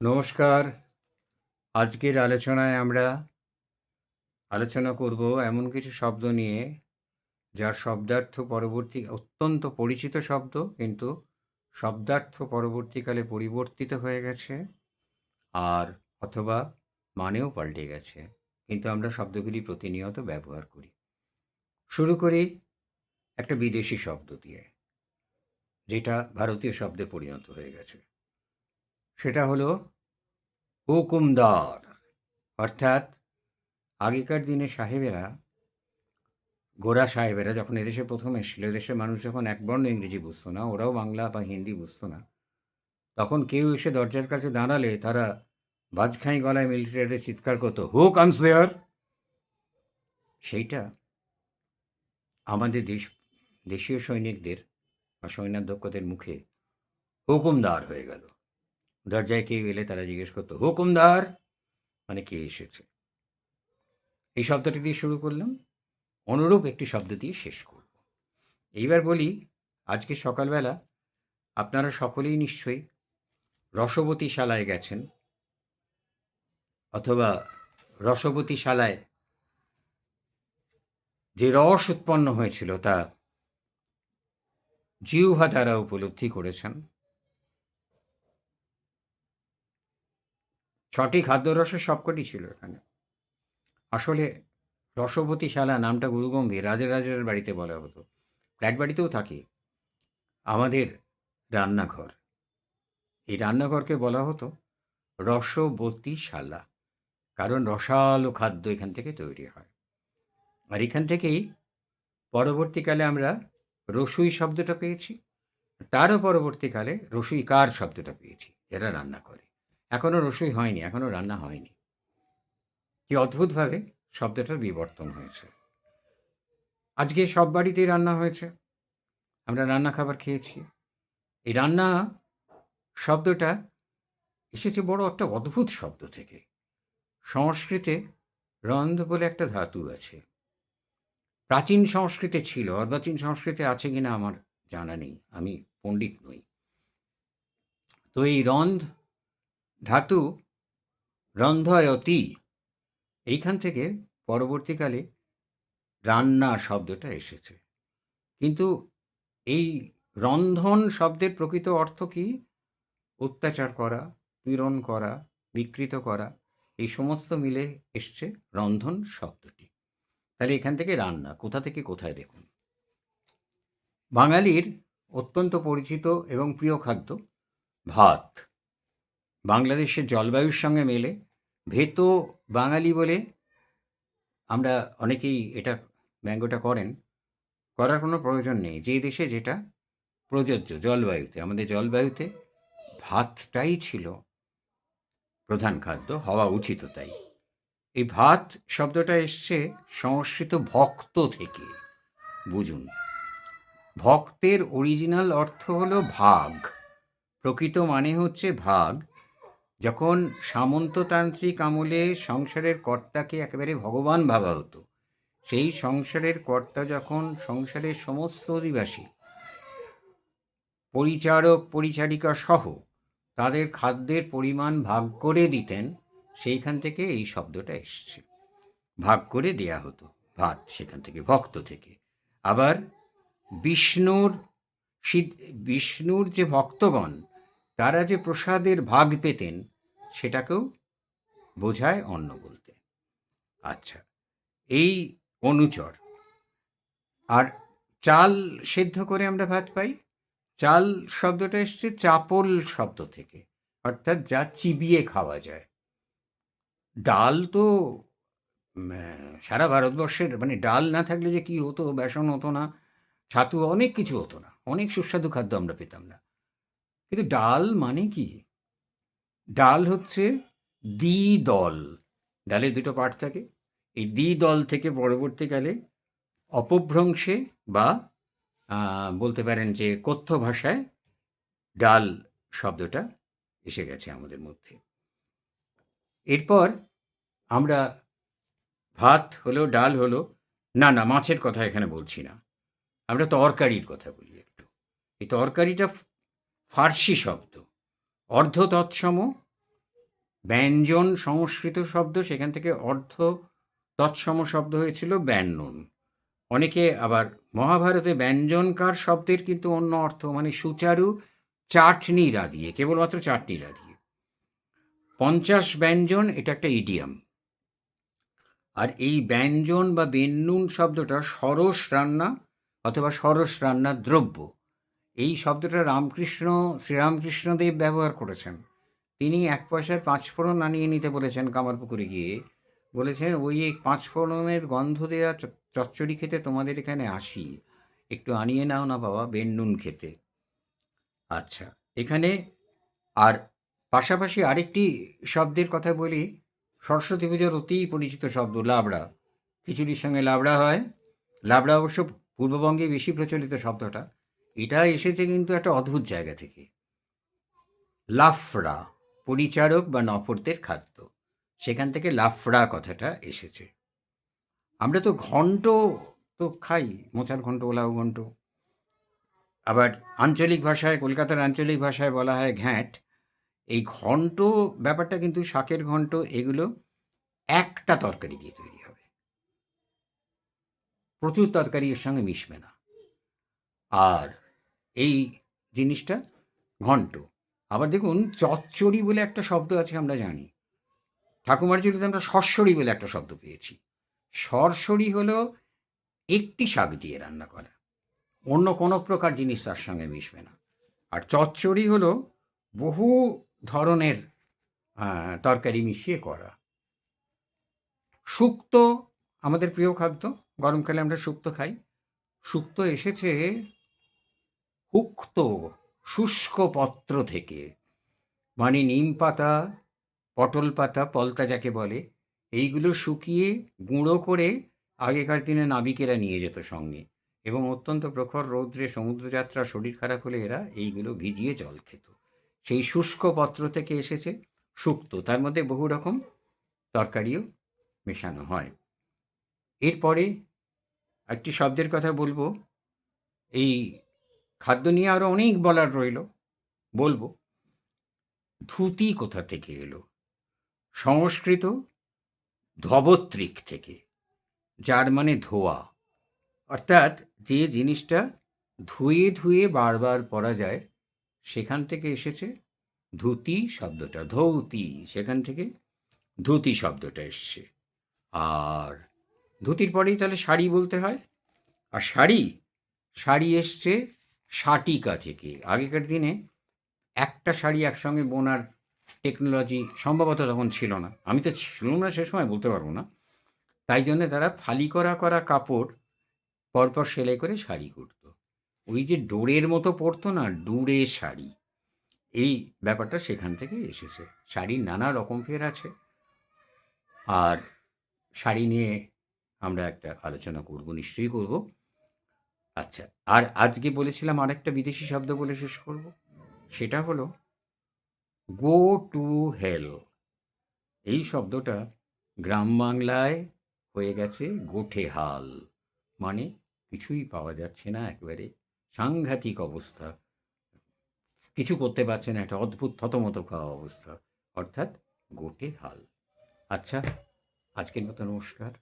নমস্কার। আজকের আলোচনায় আমরা আলোচনা করব এমন কিছু শব্দ নিয়ে, যার শব্দার্থ পরবর্তী, অত্যন্ত পরিচিত শব্দ, কিন্তু শব্দার্থ পরবর্তীকালে পরিবর্তিত হয়ে গেছে আর অথবা মানেও পাল্টে গেছে, কিন্তু আমরা শব্দগুলি প্রতিনিয়ত ব্যবহার করি। শুরু করি একটা বিদেশি শব্দ দিয়ে, যেটা ভারতীয় শব্দে পরিণত হয়ে গেছে। সেটা হলো হুকুমদার। অর্থাৎ আগেকার দিনে সাহেবেরা, গোরা সাহেবেরা যখন এদেশে প্রথম এসেছিল, এদেশের মানুষ যখন একবর্ণ ইংরেজি বুঝতো না, ওরাও বাংলা বা হিন্দি বুঝতো না, তখন কেউ এসে দরজার কাছে দাঁড়ালে তারা বাজখাই গলায় মিলিটারিতে চিৎকার করতো হু কামস দেয়ার সেইটা আমাদের দেশ, দেশীয় সৈনিকদের বা সৈন্যাধ্যক্ষদের মুখে হুকুমদার হয়ে গেল। দরজায় কেউ এলে তারা জিজ্ঞেস করতো, হুকুমদার? মানে কে এসেছে? এই শব্দটি দিয়ে শুরু করলাম। অনুরূপ একটি শব্দ দিয়ে শেষ করব। এইবার বলি, আজকে সকালবেলা আপনারা সকলেই নিশ্চয়ই রসবতী শালায় গেছেন অথবা রসবতী শালায় যে রস উৎপন্ন হয়েছিল তা জিহ্বা দ্বারা উপলব্ধি করেছেন। ছটি খাদ্যরসের সবকটি ছিল এখানে। আসলে রসবতী শালা নামটা গুরুগম্ভীর রাজা রাজার বাড়িতে বলা হতো। ফ্ল্যাট বাড়িতেও থাকে। আমাদের রান্নাঘর। এই রান্নাঘরকে বলা হতো রসবতী শালা কারণ রসালো খাদ্য এখান থেকে তৈরি হয়। আর এখান থেকেই পরবর্তীকালে আমরা রসুই শব্দটা পেয়েছি। তারও পরবর্তীকালে রসুইকার শব্দটা পেয়েছি, এরা রান্না করে। এখনও রসুই হয়নি, এখনও রান্না হয়নি। কি অদ্ভুতভাবে শব্দটার বিবর্তন হয়েছে। আজকে সব বাড়িতেই রান্না হয়েছে। আমরা রান্না খাবার খেয়েছি। এই রান্না শব্দটা এসেছে বড় একটা অদ্ভুত শব্দ থেকে। সংস্কৃতে রন্ধ বলে একটা ধাতু আছে। প্রাচীন সংস্কৃতে ছিল, অর্বাচীন সংস্কৃতে আছে কিনা আমার জানা নেই, আমি পণ্ডিত নই। তো এই রন্ধ ধাতু রন্ধয়তি। এইখান থেকে পরবর্তীকালে রান্না শব্দটা এসেছে। কিন্তু এই রন্ধন শব্দের প্রকৃত অর্থ কি? অত্যাচার করা, পীড়ন করা, বিকৃত করা, এই সমস্ত মিলে এসছে রন্ধন শব্দটি। তাহলে এখান থেকে রান্না, কোথা থেকে কোথায় দেখুন। বাঙালির অত্যন্ত পরিচিত এবং প্রিয় খাদ্য ভাত। বাংলাদেশের জলবায়ুর সঙ্গে মেলে, ভেতো বাঙালি বলে আমরা অনেকেই এটা ব্যঙ্গটা করেন, করার কোনো প্রয়োজন নেই। যে দেশে যেটা প্রযোজ্য জলবায়ুতে, আমাদের জলবায়ুতে ভাতটাই ছিল প্রধান খাদ্য, হওয়া উচিত তাই। এই ভাত শব্দটা এসছে সংস্কৃত ভক্ত থেকে, বুঝুন। ভক্তের অরিজিনাল অর্থ হলো ভাগ, প্রকৃত মানে হচ্ছে ভাগ যখন সামন্ততান্ত্রিক আমলে সংসারের কর্তাকে একেবারে ভগবান ভাবা হতো, সেই সংসারের কর্তা যখন সংসারের সমস্ত অধিবাসী, পরিচারক, পরিচারিকা সহ তাদের খাদ্যের পরিমাণ ভাগ করে দিতেন, সেইখান থেকে এই শব্দটা এসছে। ভাগ করে দেয়া হতো, ভাত সেখান থেকে, ভক্ত থেকে। আবার বিষ্ণুর বিষ্ণুর যে ভক্তগণ তারা যে প্রসাদের ভাগ পেতেন, সেটাকেও বোঝায় অন্ন বলতে। আচ্ছা এই অনুচর, আর চাল সেদ্ধ করে আমরা ভাত পাই? চাল শব্দটা এসছে চাপল শব্দ থেকে, অর্থাৎ যা চিবিয়ে খাওয়া যায়। ডাল তো সারা ভারতবর্ষের মানে ডাল না থাকলে যে কি হতো, বেসন হতো না, ছাতু, অনেক কিছু হতো না, অনেক সুস্বাদু খাদ্য আমরা পেতাম না। কিন্তু ডাল মানে কি? ডাল হচ্ছে দ্বি দল ডালে দুটো পার্ট থাকে। এই দ্বি দল থেকে পরবর্তীকালে অপভ্রংশে বা বলতে পারেন যে কথ্য ভাষায় ডাল শব্দটা এসে গেছে আমাদের মধ্যে। এরপর আমরা ভাত হলো, ডাল হলো, না না, মাছের কথা এখানে বলছি না। আমরা তরকারির কথা বলি একটু। এই তরকারিটা ফার্সি শব্দ। অর্ধ তৎসম ব্যঞ্জন সংস্কৃত শব্দ, সেখান থেকে অর্ধ তৎসম শব্দ হয়েছিল ব্যঞ্জন অনেকে আবার মহাভারতে ব্যঞ্জনকার শব্দের কিন্তু অন্য অর্থ মানে সুচারু চাটনিরা দিয়ে কেবলমাত্র চাটনিরা দিয়ে পঞ্চাশ ব্যঞ্জন, এটা একটা ইডিয়াম আর এই ব্যঞ্জন বা বেন্নুন শব্দটা সরস রান্না অথবা সরস রান্নার দ্রব্য। এই শব্দটা রামকৃষ্ণ, শ্রীরামকৃষ্ণদেব ব্যবহার করেছেন। তিনি এক পয়সার পাঁচ ফোড়ন আনিয়ে নিতে বলেছেন কামারপুকুরে গিয়ে। বলেছেন, ওই পাঁচ ফোড়নের গন্ধ দেওয়া চচ্চড়ি খেতে তোমাদের এখানে আসি। একটু আনিয়ে নাও না বাবা বেন্নুন খেতে। আচ্ছা এখানে আর পাশাপাশি আরেকটি শব্দের কথা বলি। সরস্বতী পুজোর অতি পরিচিত শব্দ, লাবড়া। খিচুড়ির সঙ্গে লাবড়া হয়। লাবড়া অবশ্য পূর্ববঙ্গে বেশি প্রচলিত শব্দটা। এটা এসেছে কিন্তু একটা অদ্ভুত জায়গা থেকে। লাফড়া পরিচারক বা নফরদের খাদ্য। সেখান থেকে লাফড়া কথাটা এসেছে। আমরা তো ঘন্ট তো খাই, মোচার ঘন্ট ওলাও ঘন্ট আবার আঞ্চলিক ভাষায়, কলকাতার আঞ্চলিক ভাষায় বলা হয় ঘ্যাঁট। এই ঘন্ট ব্যাপারটা কিন্তু শাকের ঘন্ট এগুলো একটা তরকারি দিয়ে তৈরি হবে। প্রচুর তরকারি এর সঙ্গে মিশবে না। আর এই জিনিসটা ঘন্ট। আবার দেখুন, চচ্চড়ি বলে একটা শব্দ আছে আমরা জানি। ঠাকুমার জুড়িতে আমরা সরসরি বলে একটা শব্দ পেয়েছি। সরসরি হলো একটি শাক দিয়ে রান্না করা। অন্য কোনো প্রকার জিনিস তার সঙ্গে মিশবে না। আর চচ্চড়ি হলো বহু ধরনের তরকারি মিশিয়ে করা। শুক্তো, আমাদের প্রিয় খাদ্য, গরমকালে আমরা শুক্তো খাই। শুক্তো এসেছে হুক্ত শুষ্ক পত্র থেকে। মানে নিম পাতা, পটল পাতা, পলতা যাকে বলে, এইগুলো শুকিয়ে গুঁড়ো করে আগেকার দিনে নাবিকেরা নিয়ে যেত সঙ্গে এবং অত্যন্ত প্রখর রৌদ্রে সমুদ্রযাত্রা শরীর খারাপ হলে এরা এইগুলো ভিজিয়ে জল খেত। সেই শুষ্ক পত্র থেকে এসেছে শুক্ত। তার মধ্যে বহু রকম তরকারিও মেশানো হয়। এরপরে একটি শব্দের কথা বলব। এই খাদ্য নিয়ে আরও অনেক বলার রইল। বলব, ধুতি কোথা থেকে এলো? সংস্কৃত ধবত্রিক থেকে, যার মানে ধোয়া। অর্থাৎ যে জিনিসটা ধুয়ে ধুয়ে বারবার পরা যায়, সেখান থেকে এসেছে ধুতি শব্দটা, ধৌতি, সেখান থেকে ধুতি শব্দটা এসছে। আর ধুতির পরেই তাহলে শাড়ি বলতে হয়? আর শাড়ি শাড়ি এসছে শাটিকা থেকে। আগেকার দিনে একটা শাড়ি একসঙ্গে বোনার টেকনোলজি সম্ভবত তখন ছিল না। আমি তো ছিল না সে সময়, বলতে পারব না। তাই জন্য তারা ফালি করা করা কাপড় পরপর সেলাই করে শাড়ি করতো। ওই যে ডোরের মতো পরতো না, ডুরে শাড়ি। এই ব্যাপারটা সেখান থেকে এসেছে। শাড়ির নানা রকম ফের আছে। আর শাড়ি নিয়ে আমরা একটা আলোচনা করব, নিশ্চয়ই করব। আচ্ছা আর আজকে বলেছিলাম আরেকটা বিদেশি শব্দ বলে শেষ করব। সেটা হলো গো টু হেল এই শব্দটা গ্রাম বাংলায় হয়ে গেছে গোঠে হাল মানে কিছুই পাওয়া যাচ্ছে না একেবারে। সাংঘাতিক অবস্থা। কিছু করতে পারছে না, একটা অদ্ভুত থতমত খাওয়া অবস্থা। অর্থাৎ গোটে হাল আচ্ছা আজকের মতো নমস্কার।